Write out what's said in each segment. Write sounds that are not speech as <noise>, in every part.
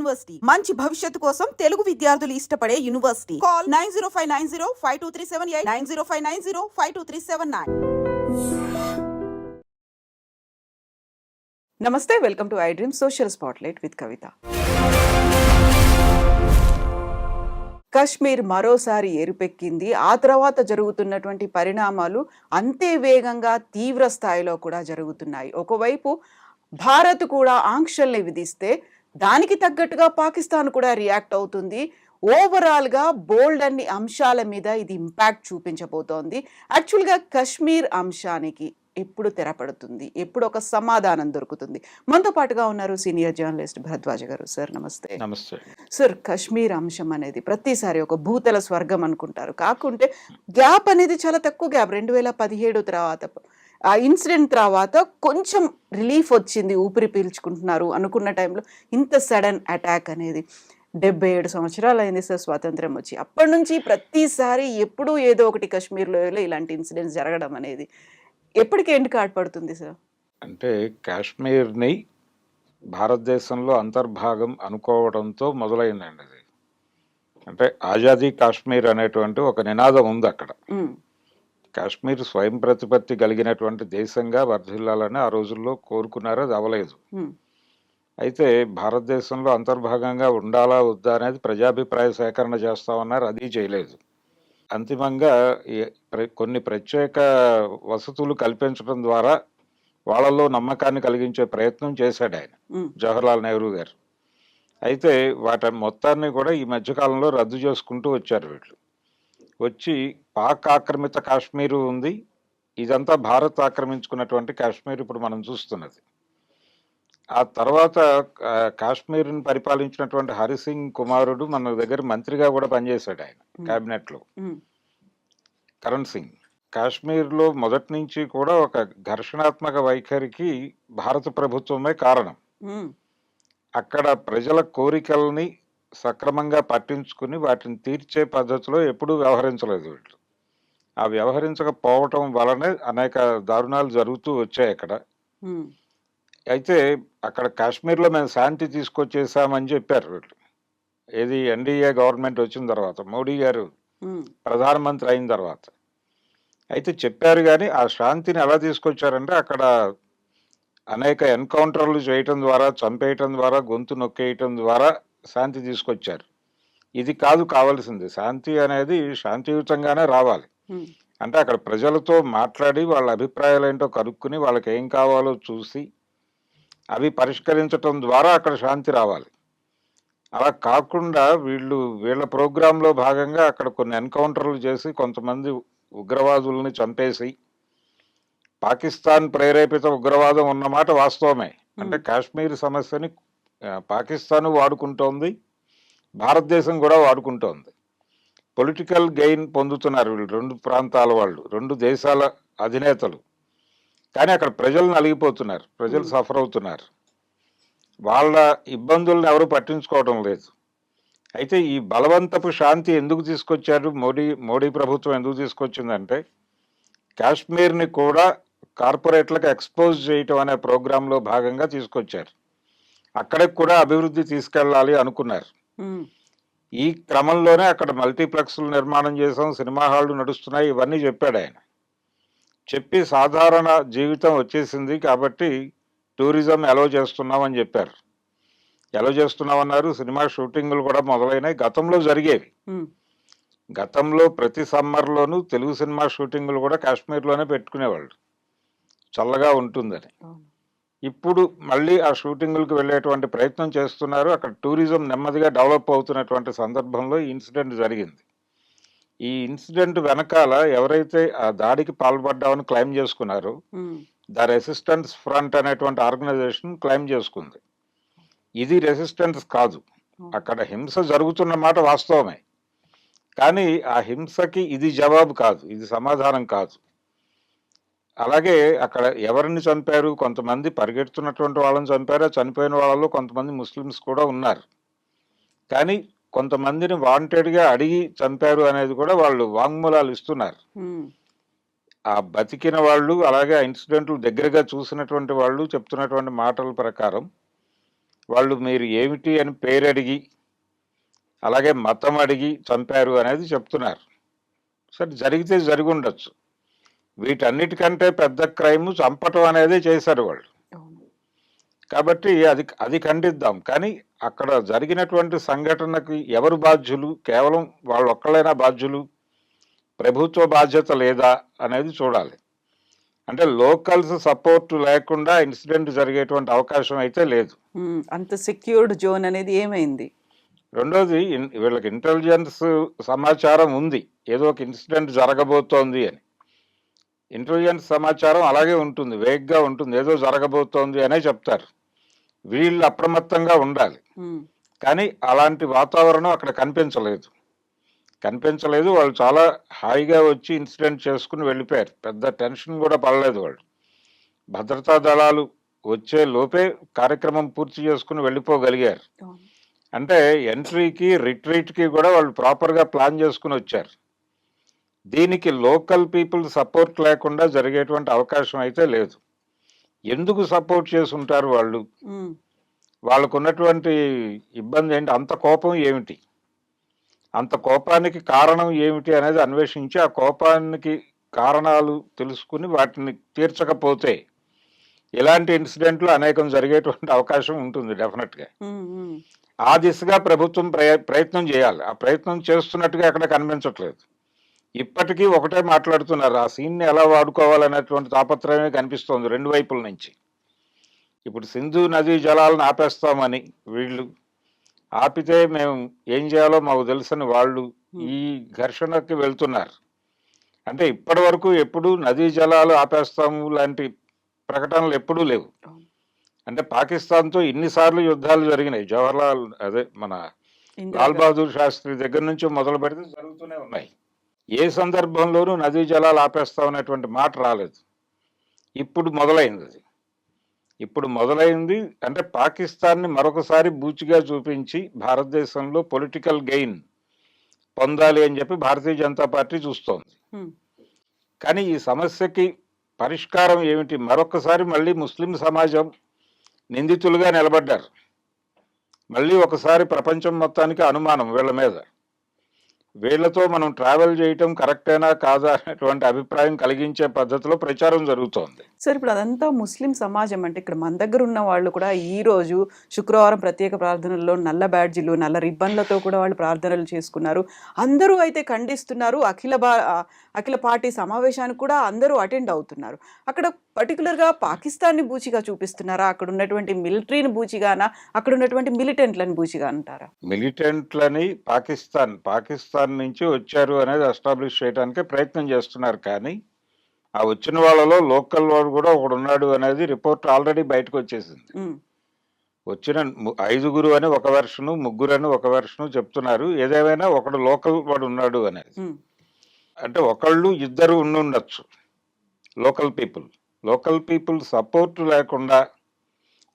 University. మంచి భవిష్యత్తు కోసం తెలుగు విద్యార్థులు ఇష్టపడే university. Call nine zero five nine zero five two three seven eight nine zero five nine zero five two three seven nine. నమస్తే welcome to I dream social spotlight with Kavitha. Kashmir మరోసారి ఎరుపెక్కింది. ఆ తర్వాత జరుగుతున్నటువంటి పరిణామాలు అంతే వేగంగా తీవ్ర స్థాయిలో కూడా జరుగుతున్నాయి. ఒకవైపు భారత్ కూడా ఆంక్షల్ని విధిస్తే దానికి తగ్గట్టుగా పాకిస్తాన్ కూడా రియాక్ట్ అవుతుంది. ఓవరాల్గా బోల్డ్ అన్ని అంశాల మీద ఇది ఇంపాక్ట్ చూపించబోతోంది. యాక్చువల్గా కశ్మీర్ అంశానికి ఎప్పుడు తెరపడుతుంది? ఎప్పుడు ఒక సమాధానం దొరుకుతుంది? మనతో పాటుగా ఉన్నారు సీనియర్ జర్నలిస్ట్ భరద్వాజ గారు. సార్ నమస్తే. నమస్తే. సార్ కశ్మీర్ అంశం అనేది ప్రతిసారి ఒక భూతల స్వర్గం అనుకుంటారు. కాకుంటే గ్యాప్ అనేది చాలా తక్కువ గ్యాప్. రెండు వేల పదిహేడు తర్వాత ఆ ఇన్సిడెంట్ తర్వాత కొంచెం రిలీఫ్ వచ్చింది ఊపిరి పీల్చుకుంటున్నారు అనుకున్న టైంలో ఇంత సడన్ అటాక్ అనేది. డెబ్బై ఏడు సంవత్సరాలు అయింది సార్ స్వాతంత్రం వచ్చి. అప్పటి నుంచి ప్రతిసారి ఎప్పుడూ ఏదో ఒకటి కాశ్మీర్లో ఇలాంటి ఇన్సిడెంట్స్ జరగడం అనేది. ఎప్పటికి ఎండ్ కార్డ్ పడుతుంది సార్? అంటే కాశ్మీర్ని భారతదేశంలో అంతర్భాగం అనుకోవడంతో మొదలైందండి అది. అంటే ఆజాదీ కాశ్మీర్ అనేటువంటి ఒక నినాదం ఉంది అక్కడ. కాశ్మీర్ స్వయం ప్రతిపత్తి కలిగినటువంటి దేశంగా వర్ధిల్లాలని ఆ రోజుల్లో కోరుకున్నారు అది అవలేదు అయితే భారతదేశంలో అంతర్భాగంగా ఉండాలా వద్దా అనేది ప్రజాభిప్రాయ సేకరణ చేస్తామన్నారు అది చేయలేదు. అంతిమంగా కొన్ని ప్రత్యేక వసతులు కల్పించడం ద్వారా వాళ్ళలో నమ్మకాన్ని కలిగించే ప్రయత్నం చేశాడు ఆయన జవహర్లాల్ నెహ్రూ గారు. అయితే వాటి మొత్తాన్ని కూడా ఈ మధ్యకాలంలో రద్దు చేసుకుంటూ వచ్చారు వీళ్ళు. వచ్చి పాక్ ఆక్రమిత కాశ్మీరు ఉంది. ఇదంతా భారత్ ఆక్రమించుకున్నటువంటి కాశ్మీర్ ఇప్పుడు మనం చూస్తున్నది. ఆ తర్వాత కాశ్మీర్ని పరిపాలించినటువంటి హరిసింగ్ కుమారుడు మన దగ్గర మంత్రిగా కూడా పనిచేశాడు ఆయన కేబినెట్లో ఉమ్, కరణ్ సింగ్. కాశ్మీర్లో మొదటి నుంచి కూడా ఒక ఘర్షణాత్మక వైఖరికి భారత ప్రభుత్వమే కారణం. అక్కడ ప్రజల కోరికల్ని సక్రమంగా పట్టించుకుని వాటిని తీర్చే పద్ధతిలో ఎప్పుడూ వ్యవహరించలేదు వీళ్ళు. ఆ వ్యవహరించకపోవటం వలనే అనేక దారుణాలు జరుగుతూ వచ్చాయి అక్కడ. అయితే అక్కడ కాశ్మీర్లో మేము శాంతి తీసుకొచ్చేసామని చెప్పారు వీళ్ళు. ఏది ఎన్డీఏ గవర్నమెంట్ వచ్చిన తర్వాత మోడీ గారు ప్రధానమంత్రి అయిన తర్వాత. అయితే చెప్పారు కానీ ఆ శాంతిని ఎలా తీసుకొచ్చారంటే అక్కడ అనేక ఎన్కౌంటర్లు చేయటం ద్వారా చంపేయటం ద్వారా గొంతు నొక్కేయటం ద్వారా శాంతి తీసుకొచ్చారు. ఇది కాదు కావాల్సింది. శాంతి అనేది శాంతియుతంగానే రావాలి. అంటే అక్కడ ప్రజలతో మాట్లాడి వాళ్ళ అభిప్రాయాలు ఏంటో కనుక్కుని వాళ్ళకి ఏం కావాలో చూసి అవి పరిష్కరించటం ద్వారా అక్కడ శాంతి రావాలి. అలా కాకుండా వీళ్ళు వీళ్ళ ప్రోగ్రాంలో భాగంగా అక్కడ కొన్ని ఎన్కౌంటర్లు చేసి కొంతమంది ఉగ్రవాదుల్ని చంపేసి పాకిస్తాన్ ప్రేరేపిత ఉగ్రవాదం ఉన్నమాట వాస్తవమే. అంటే కాశ్మీర్ సమస్యని పాకిస్తాన్ వాడుకుంటోంది భారతదేశం కూడా వాడుకుంటోంది. పొలిటికల్ గెయిన్ పొందుతున్నారు వీళ్ళు రెండు ప్రాంతాల వాళ్ళు రెండు దేశాల అధినేతలు. కానీ అక్కడ ప్రజలు నలిగిపోతున్నారు ప్రజలు సఫర్ అవుతున్నారు. వాళ్ళ ఇబ్బందులను ఎవరు పట్టించుకోవడం లేదు. అయితే ఈ బలవంతపు శాంతి ఎందుకు తీసుకొచ్చారు? మోడీ మోడీ ప్రభుత్వం ఎందుకు తీసుకొచ్చిందంటే కాశ్మీర్ని కూడా కార్పొరేట్లకు ఎక్స్పోజ్ చేయటం అనే ప్రోగ్రాంలో భాగంగా తీసుకొచ్చారు. అక్కడికి కూడా అభివృద్ధి తీసుకెళ్ళాలి అనుకున్నారు. ఈ క్రమంలోనే అక్కడ మల్టీప్లెక్స్లు నిర్మాణం చేసాం సినిమా హాళ్ళు నడుస్తున్నాయి ఇవన్నీ చెప్పాడు ఆయన. చెప్పి సాధారణ జీవితం వచ్చేసింది కాబట్టి టూరిజం ఎలో చేస్తున్నామని చెప్పారు. ఎలో చేస్తున్నామన్నారు సినిమా షూటింగ్లు కూడా మొదలైనాయి గతంలో జరిగేవి. గతంలో ప్రతి సమ్మర్లోనూ తెలుగు సినిమా షూటింగ్లు కూడా కాశ్మీర్లోనే పెట్టుకునేవాళ్ళు. చల్లగా ఉంటుందని. ఇప్పుడు మళ్ళీ ఆ షూటింగులకు వెళ్ళేటువంటి ప్రయత్నం చేస్తున్నారు. అక్కడ టూరిజం నెమ్మదిగా డెవలప్ అవుతున్నటువంటి సందర్భంలో ఈ ఇన్సిడెంట్ జరిగింది. ఈ ఇన్సిడెంట్ వెనకాల ఎవరైతే ఆ దాడికి పాల్పడ్డామని క్లెయిమ్ చేసుకున్నారో ద రెసిస్టెన్స్ ఫ్రంట్ అనేటువంటి ఆర్గనైజేషన్ క్లెయిమ్ చేసుకుంది. ఇది రెసిస్టెన్స్ కాదు. అక్కడ హింస జరుగుతున్న మాట వాస్తవమే. కానీ ఆ హింసకి ఇది జవాబు కాదు. ఇది సమాధానం కాదు. అలాగే అక్కడ ఎవరిని చంపారు? కొంతమంది పరిగెడుతున్నటువంటి వాళ్ళని చంపారు? చనిపోయిన వాళ్ళలో కొంతమంది ముస్లిమ్స్ కూడా ఉన్నారు. కానీ కొంతమందిని వాంటెడ్గా అడిగి చంపారు అనేది కూడా వాళ్ళు వాంగ్మూలాలు ఇస్తున్నారు. ఆ బతికిన వాళ్ళు అలాగే ఆ ఇన్సిడెంట్లు దగ్గరగా చూసినటువంటి వాళ్ళు చెప్తున్నటువంటి మాటల ప్రకారం వాళ్ళు మీరు ఏమిటి అని పేరు అడిగి అలాగే మతం అడిగి చంపారు అనేది చెప్తున్నారు. సరే జరిగితే జరిగి ఉండొచ్చు. వీటన్నిటికంటే పెద్ద క్రైమ్ చంపటం అనేది చేశారు వాళ్ళు. కాబట్టి అది అది ఖండిద్దాం. కానీ అక్కడ జరిగినటువంటి సంఘటనకి ఎవరు బాధ్యులు? కేవలం వాళ్ళు ఒక్కళ్ళైనా బాధ్యులు? ప్రభుత్వ బాధ్యత లేదా అనేది చూడాలి. అంటే లోకల్స్ సపోర్ట్ లేకుండా ఇన్సిడెంట్ జరిగేటువంటి అవకాశం అయితే లేదు. అంత సెక్యూర్డ్ జోన్ అనేది ఏమైంది? రెండోది వీళ్ళకి ఇంటెలిజెన్స్ సమాచారం ఉంది. ఏదో ఒక ఇన్సిడెంట్ జరగబోతోంది అని. ఇంటెలిజెన్స్ సమాచారం అలాగే ఉంటుంది వేగ్గా ఉంటుంది ఏదో జరగబోతోంది అనే చెప్తారు. వీళ్ళు అప్రమత్తంగా ఉండాలి. కానీ అలాంటి వాతావరణం అక్కడ కనిపించలేదు. కనిపించలేదు వాళ్ళు చాలా హాయిగా వచ్చి ఇన్సిడెంట్ చేసుకుని వెళ్ళిపోయారు. పెద్ద టెన్షన్ కూడా పడలేదు వాళ్ళు. భద్రతా దళాలు వచ్చే లోపే కార్యక్రమం పూర్తి చేసుకుని వెళ్ళిపోగలిగారు. అంటే ఎంట్రీకి రిట్రీట్కి కూడా వాళ్ళు ప్రాపర్గా ప్లాన్ చేసుకుని వచ్చారు. దీనికి లోకల్ పీపుల్ సపోర్ట్ లేకుండా జరిగేటువంటి అవకాశం అయితే లేదు. ఎందుకు సపోర్ట్ చేసి ఉంటారు వాళ్ళు? వాళ్ళకు ఉన్నటువంటి ఇబ్బంది ఏంటి? అంత కోపం ఏమిటి? అంత కోపానికి కారణం ఏమిటి అనేది అన్వేషించి ఆ కోపానికి కారణాలు తెలుసుకుని వాటిని తీర్చకపోతే ఇలాంటి ఇన్సిడెంట్లు అనేకం జరిగేటువంటి అవకాశం ఉంటుంది డెఫినెట్గా. ఆ దిశగా ప్రభుత్వం ప్రయ ప్రయత్నం చేయాలి. ఆ ప్రయత్నం చేస్తున్నట్టుగా ఎక్కడ కనిపించట్లేదు. ఇప్పటికీ ఒకటే మాట్లాడుతున్నారు ఆ సీన్ని ఎలా వాడుకోవాలనేటువంటి తాపత్రయమే కనిపిస్తోంది రెండు వైపుల నుంచి. ఇప్పుడు సింధు నదీ జలాలను ఆపేస్తామని వీళ్ళు ఆపితే మేము ఏం చేయాలో మాకు తెలుసని వాళ్ళు ఈ ఘర్షణకి వెళ్తున్నారు. అంటే ఇప్పటి వరకు ఎప్పుడు నదీ జలాలు ఆపేస్తాము లాంటి ప్రకటనలు ఎప్పుడూ లేవు. అంటే పాకిస్తాన్తో ఇన్నిసార్లు యుద్ధాలు జరిగినాయి. జవహర్లాల్ అదే మన లాల్ బహదూర్ శాస్త్రి దగ్గర నుంచి మొదలు పెడితే జరుగుతూనే ఉన్నాయి. ఏ సందర్భంలోనూ నదీ జలాలు ఆపేస్తామనేటువంటి మాట రాలేదు. ఇప్పుడు మొదలైంది అది. ఇప్పుడు మొదలైంది అంటే పాకిస్తాన్ని మరొకసారి బూచిగా చూపించి భారతదేశంలో పొలిటికల్ గెయిన్ పొందాలి అని చెప్పి భారతీయ జనతా పార్టీ చూస్తోంది. కానీ ఈ సమస్యకి పరిష్కారం ఏమిటి? మరొకసారి మళ్ళీ ముస్లిం సమాజం నిందితులుగా నిలబడ్డారు. మళ్ళీ ఒకసారి ప్రపంచం మొత్తానికి అనుమానం వీళ్ళ మీద. వీళ్ళతో మనం ట్రావెల్ చేయటం కరెక్టేనా కాదా అనేటువంటి అభిప్రాయం కలిగించే పద్ధతిలో ప్రచారం జరుగుతోంది. సార్ ఇప్పుడు అదంతా ముస్లిం సమాజం అంటే ఇక్కడ మన దగ్గర ఉన్న వాళ్ళు కూడా ఈ రోజు శుక్రవారం ప్రత్యేక ప్రార్థనల్లో నల్ల బ్యాడ్జీలు నల్ల రిబ్బన్లతో కూడా వాళ్ళు ప్రార్థనలు చేసుకున్నారు. అందరూ అయితే ఖండిస్తున్నారు. అఖిల భా ఆ, అఖిల పార్టీ సమావేశానికి కూడా అందరూ అటెండ్ అవుతున్నారు. అక్కడ పర్టికులర్గా పాకిస్తాన్ని బూచిగా చూపిస్తున్నారా? అక్కడ ఉన్నటువంటి మిలిటరీని బూచిగానా? అక్కడ ఉన్నటువంటి మిలిటెంట్లను బూచిగా అంటారా? మిలిటెంట్లని పాకిస్తాన్ పాకిస్తాన్ నుంచి వచ్చారు అనేది ఎస్టాబ్లిష్ చేయడానికి ప్రయత్నం చేస్తున్నారు కానీ ఆ వచ్చిన వాళ్ళలో లోకల్ వాడు కూడా ఒకడు ఉన్నాడు అనేది రిపోర్ట్ ఆల్రెడీ బయటకు వచ్చేసింది. వచ్చిన ఐదుగురు అని ఒక వెర్షను ముగ్గురు అని ఒక వెర్షను చెప్తున్నారు. ఏదేమైనా ఒకడు లోకల్ వాడు ఉన్నాడు అనేది. అంటే ఒకళ్ళు ఇద్దరు ఉండుండొచ్చు local people. Local people support లేకుండా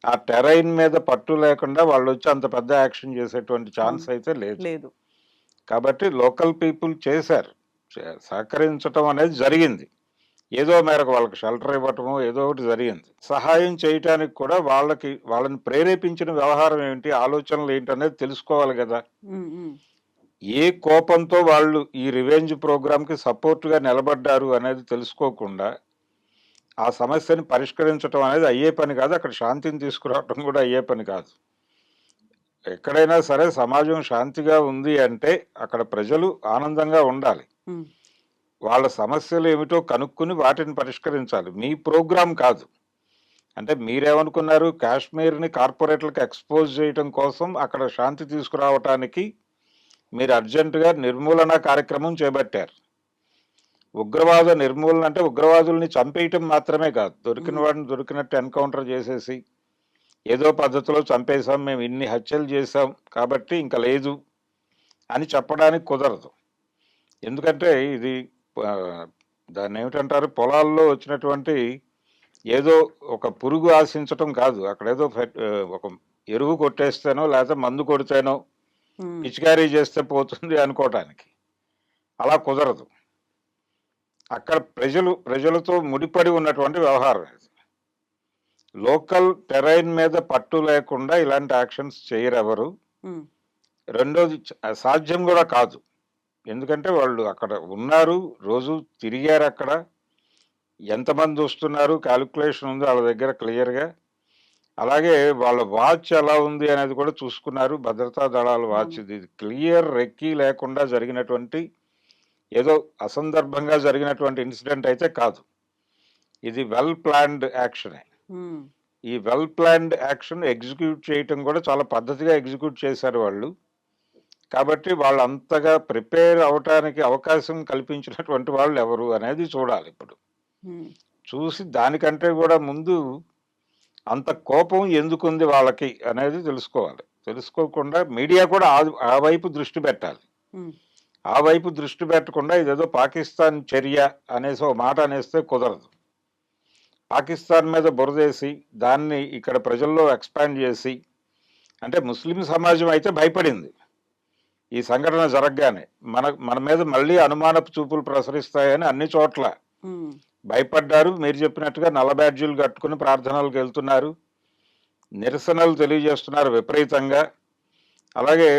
ఆ టెరైన్ మీద పట్టు లేకుండా వాళ్ళు వచ్చి అంత పెద్ద యాక్షన్ చేసేటువంటి ఛాన్స్ అయితే లేదు. లేదు. కాబట్టి లోకల్ పీపుల్ చేశారు. సహకరించటం అనేది జరిగింది. ఏదో మేరకు వాళ్ళకి షెల్టర్ ఇవ్వటము ఏదో ఒకటి జరిగింది. సహాయం చేయటానికి కూడా వాళ్ళకి వాళ్ళని ప్రేరేపించిన వ్యవహారం ఏంటి ఆలోచనలు ఏంటి అనేది తెలుసుకోవాలి కదా. ఏ కోపంతో వాళ్ళు ఈ రివెంజ్ ప్రోగ్రామ్కి సపోర్ట్గా నిలబడ్డారు అనేది తెలుసుకోకుండా ఆ సమస్యని పరిష్కరించడం అనేది అయ్యే పని కాదు. అక్కడ శాంతిని తీసుకురావడం కూడా అయ్యే పని కాదు. ఎక్కడైనా సరే సమాజం శాంతిగా ఉంది అంటే అక్కడ ప్రజలు ఆనందంగా ఉండాలి. వాళ్ళ సమస్యలు ఏమిటో కనుక్కుని వాటిని పరిష్కరించాలి. మీ ప్రోగ్రాం కాదు. అంటే మీరేమనుకున్నారు? కాశ్మీర్ని కార్పొరేట్లకు ఎక్స్పోజ్ చేయటం కోసం అక్కడ శాంతి తీసుకురావటానికి మీరు అర్జెంటుగా నిర్మూలన కార్యక్రమం చేపట్టారు. ఉగ్రవాద నిర్మూలన అంటే ఉగ్రవాదుల్ని చంపేయటం మాత్రమే కాదు. దొరికిన వాడిని దొరికినట్టు ఎన్కౌంటర్ చేసేసి ఏదో పద్ధతిలో చంపేశాం మేము ఇన్ని హత్యలు చేశాం కాబట్టి ఇంకా లేదు అని చెప్పడానికి కుదరదు. ఎందుకంటే ఇది దాన్ని ఏమిటంటారు? పొలాల్లో వచ్చినటువంటి ఏదో ఒక పురుగు ఆశించటం కాదు. అక్కడ ఏదో ఒక ఎరువు కొట్టేస్తేనో లేకపోతే మందు కొడితేనో పిచికారీ చేస్తే పోతుంది అనుకోవటానికి. అలా కుదరదు. అక్కడ ప్రజలు ప్రజలతో ముడిపడి ఉన్నటువంటి వ్యవహారం లోకల్ టెరైన్ మీద పట్టు లేకుండా ఇలాంటి యాక్షన్స్ చేయరు ఎవరు రెండోది సాధ్యం కూడా కాదు. ఎందుకంటే వాళ్ళు అక్కడ ఉన్నారు రోజు తిరిగారు అక్కడ. ఎంతమంది వస్తున్నారు క్యాలిక్యులేషన్ ఉంది వాళ్ళ దగ్గర క్లియర్గా. అలాగే వాళ్ళ వాచ్ ఎలా ఉంది అనేది కూడా చూసుకున్నారు. భద్రతా దళాల వాచ్ ఇది క్లియర్ రెక్కి లేకుండా జరిగినటువంటి ఏదో అసందర్భంగా జరిగినటువంటి ఇన్సిడెంట్ అయితే కాదు. ఇది వెల్ ప్లాన్డ్ యాక్షనే. ఈ వెల్ ప్లాన్డ్ యాక్షన్ ఎగ్జిక్యూట్ చేయటం కూడా చాలా పద్ధతిగా ఎగ్జిక్యూట్ చేశారు వాళ్ళు. కాబట్టి వాళ్ళు అంతగా ప్రిపేర్ అవటానికి అవకాశం కల్పించినటువంటి వాళ్ళు ఎవరు అనేది చూడాలి ఇప్పుడు. చూసి దానికంటే కూడా ముందు అంత కోపం ఎందుకుంది వాళ్ళకి అనేది తెలుసుకోవాలి. తెలుసుకోకుండా మీడియా కూడా ఆ వైపు దృష్టి పెట్టాలి. ఆ వైపు దృష్టి పెట్టకుండా ఇదేదో పాకిస్తాన్ చర్య అనేసి ఒక మాట అనేస్తే కుదరదు. పాకిస్తాన్ మీద బురదేసి దాన్ని ఇక్కడ ప్రజల్లో ఎక్స్పాండ్ చేసి అంటే ముస్లిం సమాజం అయితే భయపడింది. ఈ సంఘటన జరగగానే మన మన మీద మళ్ళీ అనుమానపు చూపులు ప్రసరిస్తాయని అన్ని చోట్ల భయపడ్డారు. మీరు చెప్పినట్టుగా నల్ల బ్యాడ్జీలు కట్టుకుని ప్రార్థనలకు వెళ్తున్నారు. నిరసనలు తెలియజేస్తున్నారు విపరీతంగా. అలాగే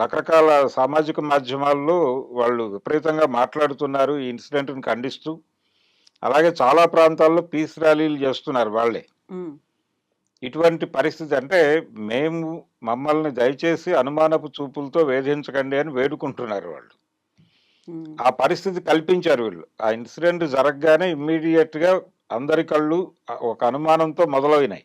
రకరకాల సామాజిక మాధ్యమాల్లో వాళ్ళు విపరీతంగా మాట్లాడుతున్నారు ఈ ఇన్సిడెంట్ని ఖండిస్తూ. అలాగే చాలా ప్రాంతాల్లో పీస్ ర్యాలీలు చేస్తున్నారు వాళ్ళే. ఇటువంటి పరిస్థితి అంటే మేము మమ్మల్ని దయచేసి అనుమానపు చూపులతో వేధించకండి అని వేడుకుంటున్నారు వాళ్ళు. ఆ పరిస్థితి కల్పించారు వీళ్ళు. ఆ ఇన్సిడెంట్ జరగగానే ఇమ్మీడియట్గా అందరి కళ్ళు ఒక అనుమానంతో మొదలైనాయి.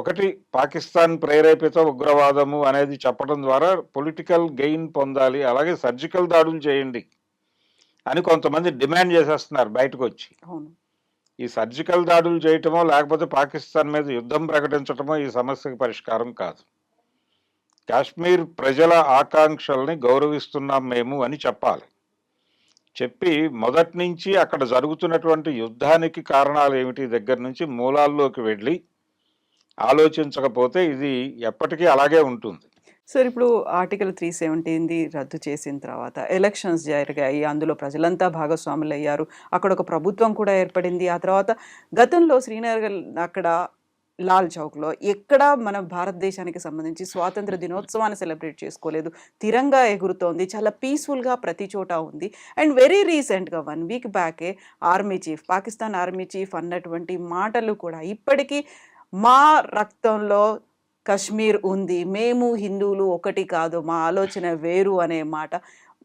ఒకటి పాకిస్తాన్ ప్రేరేపిత ఉగ్రవాదము అనేది చెప్పడం ద్వారా పొలిటికల్ గెయిన్ పొందాలి అలాగే సర్జికల్ దాడులు చేయండి అని కొంతమంది డిమాండ్ చేసేస్తున్నారు బయటకు వచ్చి ఈ సర్జికల్ దాడులు చేయటమో లేకపోతే పాకిస్తాన్ మీద యుద్ధం ప్రకటించటమో ఈ సమస్యకి పరిష్కారం కాదు. కాశ్మీర్ ప్రజల ఆకాంక్షల్ని గౌరవిస్తున్నాం మేము అని చెప్పాలి. చెప్పి మొదటి నుంచి అక్కడ జరుగుతున్నటువంటి యుద్ధానికి కారణాలు ఏమిటి దగ్గర నుంచి మూలాల్లోకి వెళ్ళి ఆలోచించకపోతే ఇది ఎప్పటికీ అలాగే ఉంటుంది. సార్ ఇప్పుడు ఆర్టికల్ త్రీ సెవెంటీన్ది రద్దు చేసిన తర్వాత ఎలక్షన్స్ జరిగాయి. అందులో ప్రజలంతా భాగస్వాములు అయ్యారు అక్కడ ఒక ప్రభుత్వం కూడా ఏర్పడింది. ఆ తర్వాత గతంలో శ్రీనగర్ అక్కడ లాల్ చౌక్లో ఎక్కడ మన భారతదేశానికి సంబంధించి స్వాతంత్ర దినోత్సవాన్ని సెలబ్రేట్ చేసుకోలేదు. తిరంగా ఎగురుతోంది. చాలా పీస్ఫుల్గా ప్రతి చోట ఉంది. అండ్ వెరీ రీసెంట్గా one week బ్యాకే army chief Pakistan army chief అన్నటువంటి మాటలు కూడా ఇప్పటికీ మా రక్తంలో కశ్మీర్ ఉంది. మేము హిందువులు ఒకటి కాదు. మా ఆలోచన వేరు అనే మాట.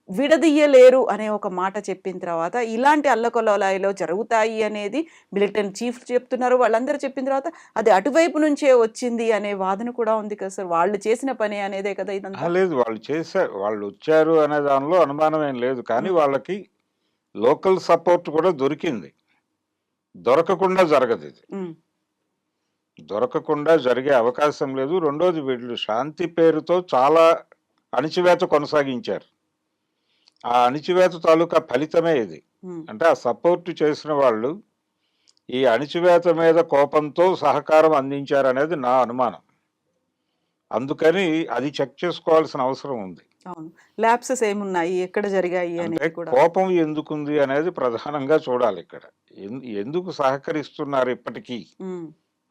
విడదీయలేరు అనే ఒక మాట చెప్పిన తర్వాత ఇలాంటి అల్లకొలలాయిలో జరుగుతాయి అనేది మిలిటెంట్ చీఫ్ చెప్తున్నారు. వాళ్ళందరూ చెప్పిన తర్వాత అది అటువైపు నుంచే వచ్చింది అనే వాదన కూడా ఉంది కదా సార్. వాళ్ళు చేసిన పని అనేదే కదా ఇదంతా. లేదు. వాళ్ళు చేశారు వాళ్ళు వచ్చారు అనే దానిలో అనుమానం ఏం లేదు. కానీ వాళ్ళకి లోకల్ సపోర్ట్ కూడా దొరికింది. దొరకకుండా జరగదు ఇది. దొరకకుండా జరిగే అవకాశం లేదు. రెండోది వీళ్ళు శాంతి పేరుతో చాలా అణిచివేత కొనసాగించారు. ఆ అణిచివేత తాలూకా ఫలితమే ఇది. అంటే ఆ సపోర్ట్ చేసిన వాళ్ళు ఈ అణిచివేత మీద కోపంతో సహకారం అందించారనేది నా అనుమానం. అందుకని అది చెక్ చేసుకోవాల్సిన అవసరం ఉంది. ల్యాబ్సెస్ ఏమున్నాయి? ఎక్కడ జరిగాయి అంటే కోపం ఎందుకుంది అనేది ప్రధానంగా చూడాలి ఇక్కడ. ఎందుకు సహకరిస్తున్నారు ఇప్పటికీ?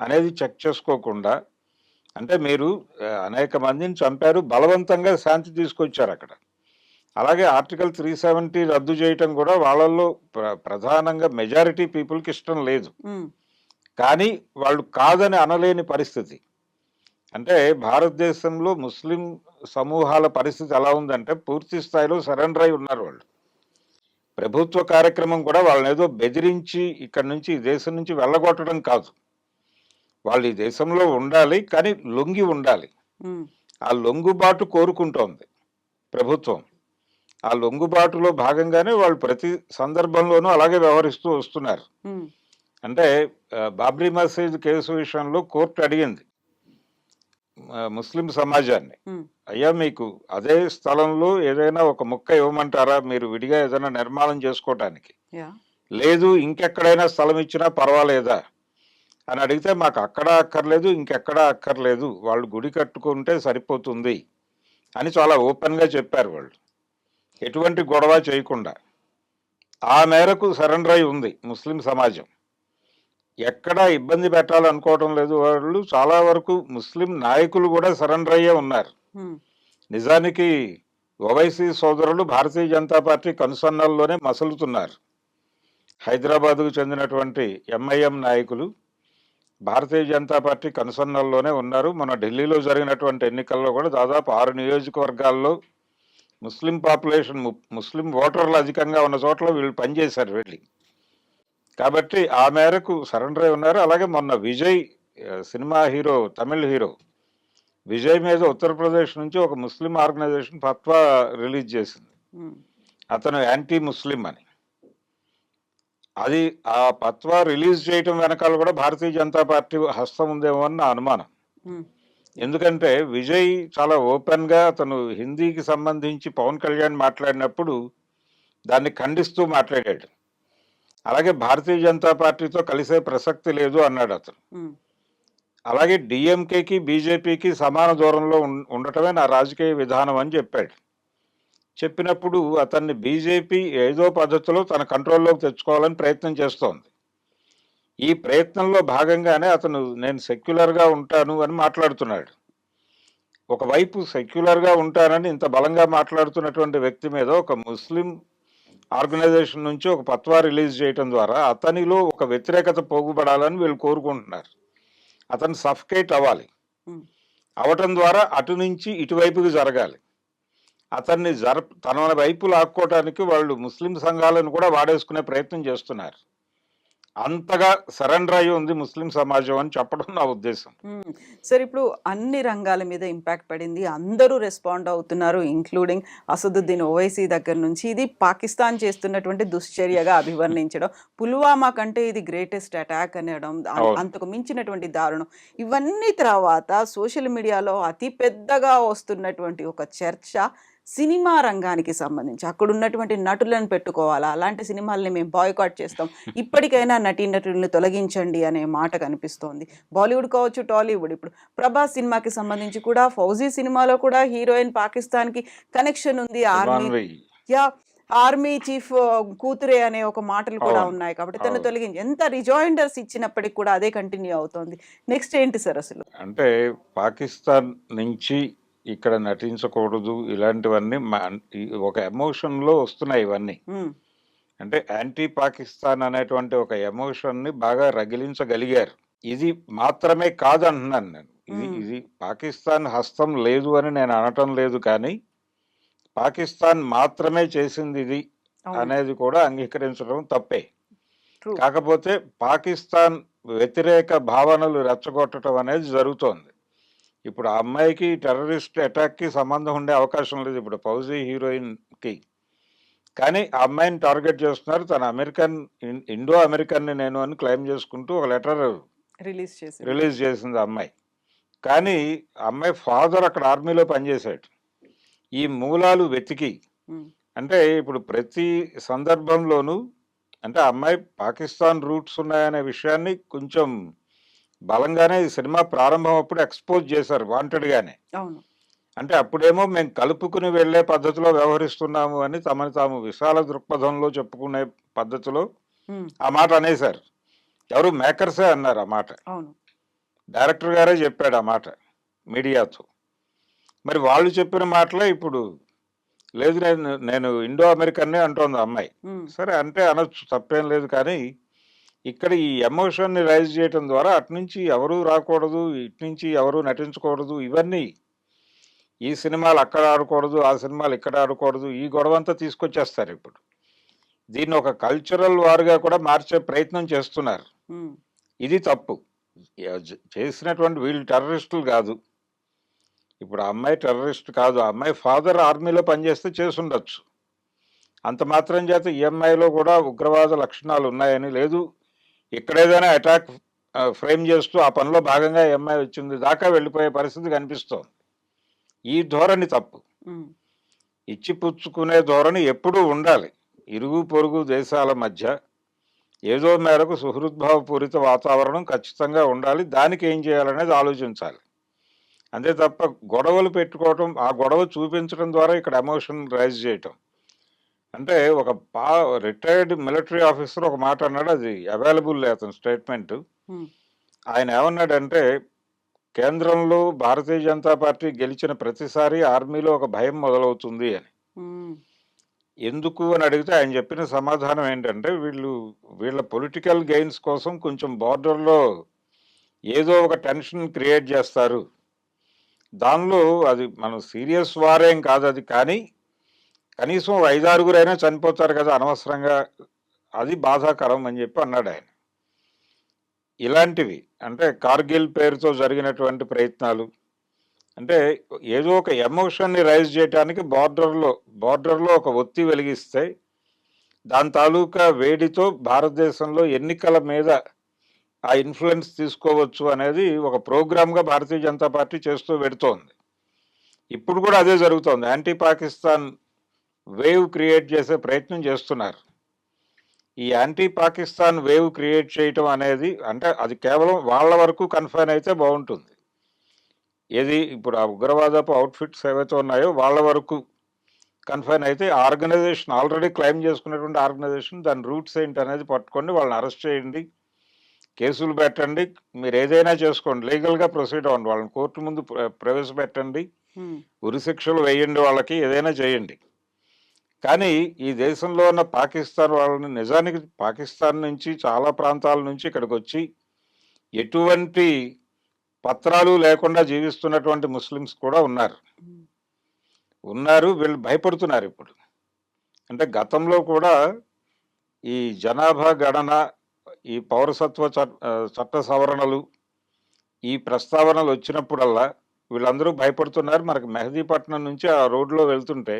అనేది చెక్ చేసుకోకుండా అంటే మీరు అనేక మందిని చంపారు బలవంతంగా శాంతి తీసుకొచ్చారు అక్కడ. అలాగే ఆర్టికల్ త్రీ సెవెంటీ రద్దు చేయటం కూడా వాళ్ళల్లో ప్ర- ప్రధానంగా మెజారిటీ పీపుల్కి ఇష్టం లేదు. కానీ వాళ్ళు కాదని అనలేని పరిస్థితి. అంటే భారతదేశంలో ముస్లిం సమూహాల పరిస్థితి ఎలా ఉందంటే పూర్తి స్థాయిలో సరెండర్ అయి ఉన్నారు వాళ్ళు. ప్రభుత్వ కార్యక్రమం కూడా వాళ్ళని ఏదో బెదిరించి ఇక్కడి నుంచి ఈ దేశం నుంచి వెళ్ళగొట్టడం కాదు. వాళ్ళు ఈ దేశంలో ఉండాలి కానీ లొంగి ఉండాలి. ఆ లొంగుబాటు కోరుకుంటోంది ప్రభుత్వం. ఆ లొంగుబాటులో భాగంగానే వాళ్ళు ప్రతి సందర్భంలోనూ అలాగే వ్యవహరిస్తూ వస్తున్నారు. అంటే బాబ్రీ మసీద్ కేసు విషయంలో కోర్టు అడిగింది ముస్లిం సమాజాన్ని. అయ్యా మీకు అదే స్థలంలో ఏదైనా ఒక ముక్క ఇవ్వమంటారా? మీరు విడిగా ఏదైనా నిర్మాణం చేసుకోవటానికి. లేదు ఇంకెక్కడైనా స్థలం ఇచ్చినా పర్వాలేదా? అని అడిగితే మాకు అక్కడ అక్కర్లేదు ఇంకెక్కడా అక్కర్లేదు. వాళ్ళు గుడి కట్టుకుంటే సరిపోతుంది అని చాలా ఓపెన్గా చెప్పారు వాళ్ళు. ఎటువంటి గొడవ చేయకుండా. ఆ మేరకు సరెండర్ అయి ఉంది ముస్లిం సమాజం. ఎక్కడ ఇబ్బంది పెట్టాలనుకోవడం లేదు. వాళ్ళు చాలా వరకు ముస్లిం నాయకులు కూడా సరెండర్ అయ్యే ఉన్నారు. నిజానికి ఓవైసీ సోదరులు భారతీయ జనతా పార్టీ కనుసన్నల్లోనే మసలుతున్నారు. హైదరాబాద్కు చెందినటువంటి ఎంఐఎం నాయకులు భారతీయ జనతా పార్టీ కనుసన్నల్లోనే ఉన్నారు. మన ఢిల్లీలో జరిగినటువంటి ఎన్నికల్లో కూడా దాదాపు ఆరు నియోజకవర్గాల్లో ముస్లిం పాపులేషన్ ము- ముస్లిం ఓటర్లు అధికంగా ఉన్న చోట్ల వీళ్ళు పనిచేశారు వెళ్ళి. కాబట్టి ఆ మేరకు సరెండర్ అయి ఉన్నారు. అలాగే మొన్న Vijay cinema hero Tamil hero Vijay మీద ఉత్తరప్రదేశ్ నుంచి ఒక ముస్లిం ఆర్గనైజేషన్ ఫత్వా రిలీజ్ చేసింది. అతను యాంటీ ముస్లిం అని. అది ఆ ఫత్వా రిలీజ్ చేయటం వెనకాల కూడా భారతీయ జనతా పార్టీ హస్తం ఉందేమో అని నా అనుమానం ఎందుకంటే విజయ్ చాలా ఓపెన్గా అతను హిందీకి సంబంధించి పవన్ కళ్యాణ్ మాట్లాడినప్పుడు దాన్ని ఖండిస్తూ మాట్లాడాడు. అలాగే భారతీయ జనతా పార్టీతో కలిసే ప్రసక్తి లేదు అన్నాడు అతను. అలాగే డిఎంకేకి బీజేపీకి సమాన దూరంలో ఉం- ఉండటమే నా రాజకీయ విధానం అని చెప్పాడు. చెప్పినప్పుడు అతన్ని బీజేపీ ఏదో పద్ధతిలో తన కంట్రోల్లోకి తెచ్చుకోవాలని ప్రయత్నం చేస్తోంది. ఈ ప్రయత్నంలో భాగంగానే అతను నేను సెక్యులర్గా ఉంటాను అని మాట్లాడుతున్నాడు. ఒకవైపు సెక్యులర్గా ఉంటానని ఇంత బలంగా మాట్లాడుతున్నటువంటి వ్యక్తి మీద ఒక ముస్లిం ఆర్గనైజేషన్ నుంచి ఒక పత్వా రిలీజ్ చేయటం ద్వారా అతనిలో ఒక వ్యతిరేకత పోగుపడాలని వీళ్ళు కోరుకుంటున్నారు. అతను సఫకేట్ అవ్వాలి. అవటం ద్వారా అటు నుంచి ఇటువైపుకి జరగాలి. అతన్ని జర తన వైపు లాక్కోవటానికి వాళ్ళు ముస్లిం సంఘాలను కూడా వాడేసుకునే ప్రయత్నం చేస్తున్నారు. అంతగా సరెండర్ అయి ఉంది ముస్లిం సమాజం అని చెప్పడం నా ఉద్దేశం. సార్ ఇప్పుడు అన్ని రంగాల మీద ఇంపాక్ట్ పడింది. అందరూ రెస్పాండ్ అవుతున్నారు ఇంక్లూడింగ్ అసదుద్దీన్ ఓవైసీ దగ్గర నుంచి. ఇది పాకిస్తాన్ చేస్తున్నటువంటి దుశ్చర్యగా అభివర్ణించడం. పుల్వామా కంటే ఇది గ్రేటెస్ట్ అటాక్ అనడం. అంతకు మించినటువంటి దారుణం. ఇవన్నీ తర్వాత సోషల్ మీడియాలో అతి పెద్దగా వస్తున్నటువంటి ఒక చర్చ సినిమా రంగానికి సంబంధించి అక్కడ ఉన్నటువంటి నటులను పెట్టుకోవాలా? అలాంటి సినిమాల్ని మేము బాయ్కాట్ చేస్తాం. <laughs> ఇప్పటికైనా నటీనటులను తొలగించండి అనే మాట కనిపిస్తోంది. బాలీవుడ్ కావచ్చు టాలీవుడ్. ఇప్పుడు ప్రభాస్ సినిమాకి సంబంధించి కూడా ఫౌజీ సినిమాలో కూడా హీరోయిన్ పాకిస్తాన్కి కనెక్షన్ ఉంది ఆర్మీ యా ఆర్మీ చీఫ్ కూతురే అనే ఒక మాటలు కూడా. ఉన్నాయి కాబట్టి తను. తొలగించి ఎంత రిజాయిండర్స్ ఇచ్చినప్పటికి కూడా అదే కంటిన్యూ అవుతోంది. నెక్స్ట్ ఏంటి సార్ అసలు? అంటే పాకిస్తాన్ నుంచి ఇక్కడ నటించకూడదు ఇలాంటివన్నీ ఒక ఎమోషన్లో వస్తున్నాయి ఇవన్నీ అంటే యాంటీ పాకిస్తాన్ అనేటువంటి ఒక ఎమోషన్ని బాగా రగిలించగలిగారు ఇది మాత్రమే కాదంటున్నాను నేను ఇది. ఇది పాకిస్తాన్ హస్తం లేదు అని నేను అనటం లేదు కానీ పాకిస్తాన్ మాత్రమే చేసింది ఇది. అనేది కూడా అంగీకరించడం తప్పే. కాకపోతే పాకిస్తాన్ వ్యతిరేక భావనలు రెచ్చగొట్టడం అనేది జరుగుతోంది ఇప్పుడు ఆ అమ్మాయికి టెర్రరిస్ట్ అటాక్కి సంబంధం ఉండే అవకాశం లేదు. ఇప్పుడు ఫౌజీ హీరోయిన్కి. కానీ ఆ అమ్మాయిని టార్గెట్ చేస్తున్నారు. తన అమెరికన్ ఇండో అమెరికన్ని నేను అని క్లెయిమ్ చేసుకుంటూ ఒక లెటర్ రిలీజ్ చేసి రిలీజ్ చేసింది అమ్మాయి. కానీ అమ్మాయి ఫాదర్ అక్కడ ఆర్మీలో పనిచేశాడు. ఈ మూలాలు వెతికి. అంటే ఇప్పుడు ప్రతి సందర్భంలోనూ అంటే అమ్మాయి పాకిస్తాన్ రూట్స్ ఉన్నాయనే విషయాన్ని కొంచెం బలంగానే ఈ సినిమా ప్రారంభం అప్పుడు ఎక్స్పోజ్ చేశారు వాంటెడ్గానే. అంటే అప్పుడేమో మేము కలుపుకుని వెళ్ళే పద్ధతిలో వ్యవహరిస్తున్నాము అని తమని తాము విశాల దృక్పథంలో చెప్పుకునే పద్ధతిలో ఆ మాట అనేశారు. ఎవరు? మేకర్సే అన్నారు ఆ మాట. డైరెక్టర్ గారే చెప్పాడు ఆ మాట మీడియాతో. మరి వాళ్ళు చెప్పిన మాటలే ఇప్పుడు లేదు నేను నేను ఇండో అమెరికన్నే అంటోంది అమ్మాయి. సరే అంటే అనొచ్చు తప్పేం లేదు కానీ ఇక్కడ ఈ ఎమోషన్ని రైజ్ చేయటం ద్వారా అటు నుంచి ఎవరు రాకూడదు ఇటు నుంచి ఎవరు నటించకూడదు ఇవన్నీ ఈ సినిమాలు అక్కడ ఆడకూడదు ఆ సినిమాలు ఇక్కడ ఆడకూడదు ఈ గొడవంతా తీసుకొచ్చేస్తారు ఇప్పుడు. దీన్ని ఒక కల్చరల్ వారుగా కూడా మార్చే ప్రయత్నం చేస్తున్నారు. ఇది తప్పు. జ- చేసినటువంటి వీళ్ళు టెర్రరిస్టులు కాదు. ఇప్పుడు ఆ అమ్మాయి టెర్రరిస్ట్ కాదు ఆ అమ్మాయి ఫాదర్ ఆర్మీలో పనిచేస్తే చేసుండొచ్చు. అంత మాత్రం చేత ఈ అమ్మాయిలో కూడా ఉగ్రవాద లక్షణాలు ఉన్నాయని లేదు. ఇక్కడ ఏదైనా అటాక్ ఫ్రేమ్ చేస్తూ ఆ పనిలో భాగంగా అమ్మాయి వచ్చింది దాకా వెళ్ళిపోయే పరిస్థితి కనిపిస్తోంది. ఈ ధోరణి తప్పు. ఇచ్చిపుచ్చుకునే ధోరణి ఎప్పుడూ ఉండాలి. ఇరుగు పొరుగు దేశాల మధ్య ఏదో మేరకు సుహృద్భావపూరిత వాతావరణం ఖచ్చితంగా ఉండాలి. దానికి ఏం చేయాలనేది ఆలోచించాలి. అంతే తప్ప గొడవలు పెట్టుకోవటం ఆ గొడవ చూపించడం ద్వారా ఇక్కడ ఎమోషన్ రైజ్ చేయటం. అంటే ఒక పా రిటైర్డ్ మిలిటరీ ఆఫీసర్ ఒక మాట అన్నాడు అది అవైలబుల్ అతని స్టేట్మెంట్ ఆయన ఏమన్నాడంటే కేంద్రంలో భారతీయ జనతా పార్టీ గెలిచిన ప్రతిసారి ఆర్మీలో ఒక భయం మొదలవుతుంది అని. ఎందుకు అని అడిగితే ఆయన చెప్పిన సమాధానం ఏంటంటే వీళ్ళు వీళ్ళ పొలిటికల్ గెయిన్స్ కోసం కొంచెం బార్డర్లో ఏదో ఒక టెన్షన్ క్రియేట్ చేస్తారు. దానిలో అది మనం సీరియస్ వారేం కాదు అది కానీ కనీసం ఓ ఐదారుగురైనా చనిపోతారు కదా అనవసరంగా అది బాధాకరం అని చెప్పి అన్నాడు ఆయన. ఇలాంటివి అంటే కార్గిల్ పేరుతో జరిగినటువంటి ప్రయత్నాలు అంటే ఏదో ఒక ఎమోషన్ని రైజ్ చేయడానికి బార్డర్లో బార్డర్లో ఒక ఒత్తి వెలిగిస్తే దాని తాలూకా వేడితో భారతదేశంలో ఎన్నికల మీద ఆ ఇన్ఫ్లుయెన్స్ తీసుకోవచ్చు అనేది ఒక ప్రోగ్రామ్గా భారతీయ జనతా పార్టీ చేస్తూ పెడుతోంది. ఇప్పుడు కూడా అదే జరుగుతోంది. యాంటీ పాకిస్తాన్ వేవ్ క్రియేట్ చేసే ప్రయత్నం చేస్తున్నారు. ఈ యాంటీ పాకిస్తాన్ వేవ్ క్రియేట్ చేయటం అనేది అంటే అది కేవలం వాళ్ళ వరకు కన్ఫైన్ అయితే బాగుంటుంది. ఏది ఇప్పుడు ఆ ఉగ్రవాదపు అవుట్ఫిట్స్ ఏవైతే ఉన్నాయో వాళ్ళ వరకు కన్ఫైన్ అయితే ఆర్గనైజేషన్ ఆల్రెడీ క్లైమ్ చేసుకున్నటువంటి ఆర్గనైజేషన్ దాని రూట్స్ ఏంటి అనేది పట్టుకోండి వాళ్ళని అరెస్ట్ చేయండి. కేసులు పెట్టండి. మీరు ఏదైనా చేసుకోండి. లీగల్గా ప్రొసీడ్ అవ్వండి. వాళ్ళని కోర్టు ముందు ప్ర- ప్రవేశపెట్టండి. ఉరిశిక్షలు వేయండి వాళ్ళకి. ఏదైనా చేయండి. కానీ ఈ దేశంలో ఉన్న పాకిస్తాన్ వాళ్ళని నిజానికి పాకిస్తాన్ నుంచి చాలా ప్రాంతాల నుంచి ఇక్కడికి వచ్చి ఎటువంటి పత్రాలు లేకుండా జీవిస్తున్నటువంటి ముస్లిమ్స్ కూడా ఉన్నారు. ఉన్నారు వీళ్ళు భయపడుతున్నారు ఇప్పుడు. అంటే గతంలో కూడా ఈ జనాభా గణన ఈ పౌరసత్వ చట్ట సవరణలు ఈ ప్రస్తావనలు వచ్చినప్పుడల్లా వీళ్ళందరూ భయపడుతున్నారు. మనకి మెహదీపట్నం నుంచి ఆ రోడ్లో వెళ్తుంటే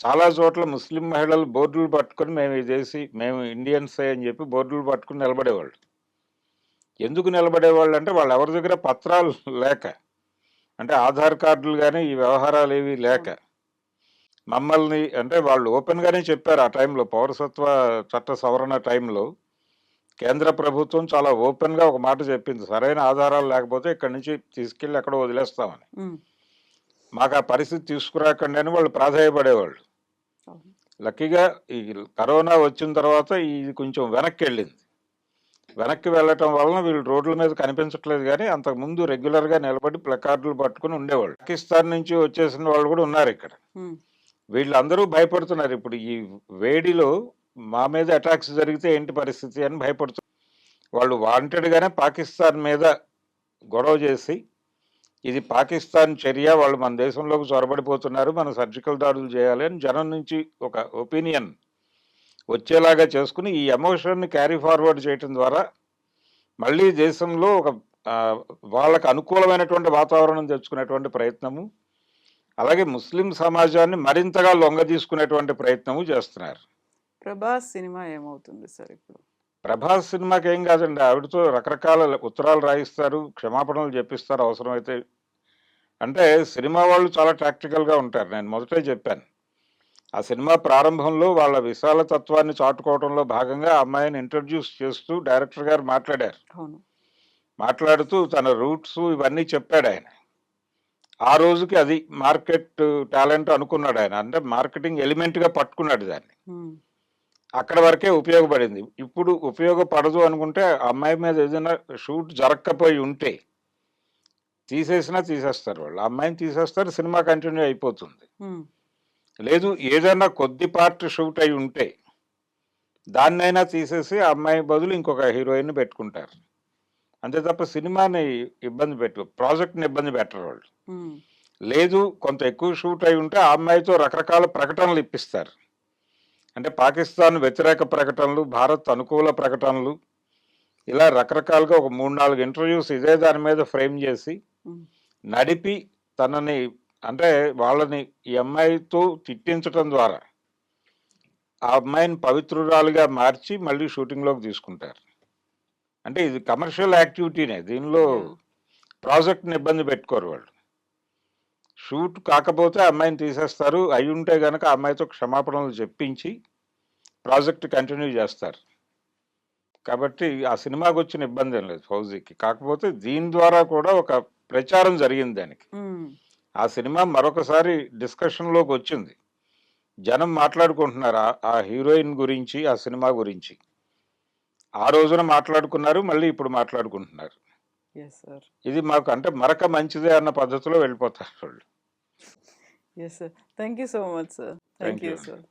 చాలా చోట్ల ముస్లిం మహిళలు బోర్డులు పట్టుకొని మేము చేసి దేశీ మేము ఇండియన్సే అని చెప్పి బోర్డులు పట్టుకుని నిలబడేవాళ్ళు. ఎందుకు నిలబడేవాళ్ళు అంటే వాళ్ళు ఎవరి దగ్గర పత్రాలు లేక అంటే ఆధార్ కార్డులు కానీ ఈ వ్యవహారాలు ఏవి లేక మమ్మల్ని అంటే వాళ్ళు ఓపెన్గానే చెప్పారు ఆ టైంలో పౌరసత్వ చట్ట సవరణ టైంలో కేంద్ర ప్రభుత్వం చాలా ఓపెన్గా ఒక మాట చెప్పింది సరైన ఆధారాలు లేకపోతే ఇక్కడి నుంచి తీసుకెళ్ళి ఎక్కడ వదిలేస్తామని. మాకు ఆ పరిస్థితి తీసుకురాకండి అని వాళ్ళు ప్రాధాయపడేవాళ్ళు. లక్కీగా ఈ కరోనా వచ్చిన తర్వాత ఇది కొంచెం వెనక్కి వెళ్ళింది వెనక్కి వెళ్ళటం వలన వీళ్ళు రోడ్ల మీద కనిపించట్లేదు కానీ అంతకుముందు రెగ్యులర్గా నిలబడి ప్లకార్డులు పట్టుకుని ఉండేవాళ్ళు. పాకిస్తాన్ నుంచి వచ్చేసిన వాళ్ళు కూడా ఉన్నారు ఇక్కడ. వీళ్ళందరూ భయపడుతున్నారు. ఇప్పుడు ఈ వేడిలో మా మీద అటాక్స్ జరిగితే ఏంటి పరిస్థితి అని భయపడుతున్నారు వాళ్ళు వాంటెడ్గానే పాకిస్తాన్ మీద గొడవ చేసి ఇది పాకిస్తాన్ చర్య వాళ్ళు మన దేశంలోకి చొరబడిపోతున్నారు మన సర్జికల్ దాడులు చేయాలి అని జనం నుంచి ఒక ఒపీనియన్ వచ్చేలాగా చేసుకుని ఈ ఎమోషన్ని క్యారీ ఫార్వర్డ్ చేయటం ద్వారా మళ్ళీ దేశంలో ఒక వాళ్ళకు అనుకూలమైనటువంటి వాతావరణం తెచ్చుకునేటువంటి ప్రయత్నము అలాగే ముస్లిం సమాజాన్ని మరింతగా లొంగ తీసుకునేటువంటి ప్రయత్నము చేస్తున్నారు. ప్రభాస్ సినిమా ఏమవుతుంది సార్ ఇప్పుడు? ప్రభాస్ సినిమాకి ఏం కాదండి ఆవిడతో రకరకాల ఉత్తరాలు రాయిస్తారు క్షమాపణలు చెప్పిస్తారు అవసరమైతే అంటే సినిమా వాళ్ళు చాలా ప్రాక్టికల్గా ఉంటారు. నేను మొదటే చెప్పాను. ఆ సినిమా ప్రారంభంలో వాళ్ళ విశాల తత్వాన్ని చాటుకోవడంలో భాగంగా అమ్మాయిని ఇంట్రడ్యూస్ చేస్తూ డైరెక్టర్ గారు మాట్లాడారు. మాట్లాడుతూ తన రూట్స్ ఇవన్నీ చెప్పాడు ఆయన. ఆ రోజుకి అది మార్కెట్ టాలెంట్ అనుకున్నాడు ఆయన. అంటే మార్కెటింగ్ ఎలిమెంట్గా పట్టుకున్నాడు దాన్ని. అక్కడ వరకే ఉపయోగపడింది. ఇప్పుడు ఉపయోగపడదు అనుకుంటే అమ్మాయి మీద ఏదైనా షూట్ జరగకపోయి ఉంటే తీసేసినా తీసేస్తారు వాళ్ళు. అమ్మాయిని తీసేస్తారు సినిమా కంటిన్యూ అయిపోతుంది. లేదు ఏదైనా కొద్ది పార్ట్ షూట్ అయి ఉంటే దాన్నైనా తీసేసి అమ్మాయి బదులు ఇంకొక హీరోయిన్ పెట్టుకుంటారు. అంతే తప్ప సినిమాని ఇబ్బంది పెట్టు ప్రాజెక్ట్ని ఇబ్బంది పెట్టరు వాళ్ళు. లేదు కొంత ఎక్కువ షూట్ అయి ఉంటే ఆ అమ్మాయితో రకరకాల ప్రకటనలు ఇప్పిస్తారు. అంటే పాకిస్తాన్ వ్యతిరేక ప్రకటనలు భారత్ అనుకూల ప్రకటనలు ఇలా రకరకాలుగా ఒక మూడు నాలుగు ఇంటర్వ్యూస్ ఇదే దాని మీద ఫ్రేమ్ చేసి నడిపి తనని అంటే వాళ్ళని ఈ అమ్మాయితో తిట్టించటం ద్వారా ఆ అమ్మాయిని పవిత్రురాలుగా మార్చి మళ్ళీ షూటింగ్లోకి తీసుకుంటారు. అంటే ఇది కమర్షియల్ యాక్టివిటీనే దీనిలో. ప్రాజెక్ట్ని ఇబ్బంది పెట్టుకోరు వాళ్ళు. షూట్ కాకపోతే అమ్మాయిని తీసేస్తారు అయి ఉంటే గనక ఆ అమ్మాయితో క్షమాపణలు చెప్పించి ప్రాజెక్ట్ కంటిన్యూ చేస్తారు. కాబట్టి ఆ సినిమాకి వచ్చిన ఇబ్బంది ఏం లేదు ఫౌజీకి. కాకపోతే దీని ద్వారా కూడా ఒక ప్రచారం జరిగింది దానికి. ఆ సినిమా మరొకసారి డిస్కషన్లోకి వచ్చింది జనం మాట్లాడుకుంటున్నారు ఆ- హీరోయిన్ గురించి ఆ సినిమా గురించి. ఆ రోజున మాట్లాడుకున్నారు మళ్ళీ ఇప్పుడు మాట్లాడుకుంటున్నారు. ఇది మాకు అంటే మరక మంచిదే అన్న పద్ధతిలో వెళ్ళిపోతారు వాళ్ళు. Yes sir thank you so much sir thank you. Sir